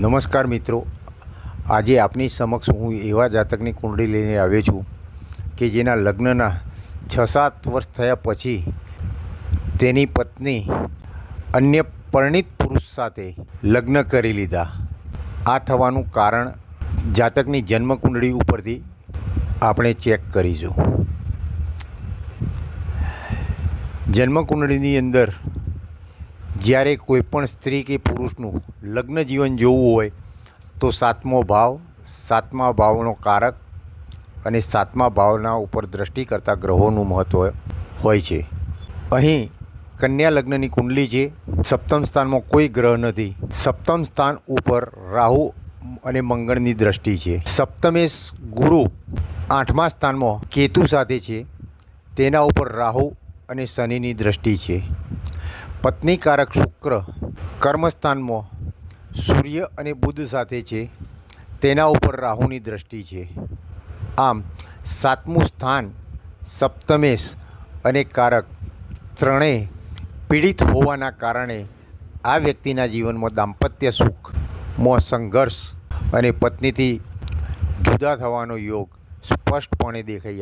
નમસ્કાર મિત્રો. આજે આપની સમક્ષ હું એવા જાતકની કુંડળી લઈને આવ્યો છું કે જેના લગ્નના છ સાત વર્ષ થયા પછી તેની પત્ની અન્ય પરણિત પુરુષ સાથે લગ્ન કરી લીધા. આ થવાનું કારણ જાતકની જન્મ કુંડળી ઉપરથી આપણે ચેક કરીશું. જન્મ કુંડળીની અંદર જ્યારે કોઈપણ સ્ત્રી કે પુરુષનું લગ્ન જીવન જોવું હોય, તો સાતમો ભાવ, સાતમા ભાવનો કારક અને સાતમા ભાવના ઉપર દ્રષ્ટિ કરતા ગ્રહોનું મહત્ત્વ હોય છે. અહીં કન્યા લગ્નની કુંડલી છે. સપ્તમ સ્થાનમાં કોઈ ગ્રહ નથી. સપ્તમ સ્થાન ઉપર રાહુ અને મંગળની દ્રષ્ટિ છે. સપ્તમેશ ગુરુ આઠમા સ્થાનમાં કેતુ સાથે છે. તેના ઉપર રાહુ અને શનિની દ્રષ્ટિ છે. પત્ની કારક શુક્ર કર્મસ્થાનમાં સૂર્ય અને બુધ સાથે છે. તેના ઉપર રાહુની દ્રષ્ટિ છે. આમ, સાતમું સ્થાન, સપ્તમેશ અને કારક ત્રણેય પીડિત હોવાના કારણે આ વ્યક્તિના જીવનમાં દાંપત્ય સુખમાં સંઘર્ષ અને પત્નીથી જુદા થવાનો યોગ સ્પષ્ટપણે દેખાઈ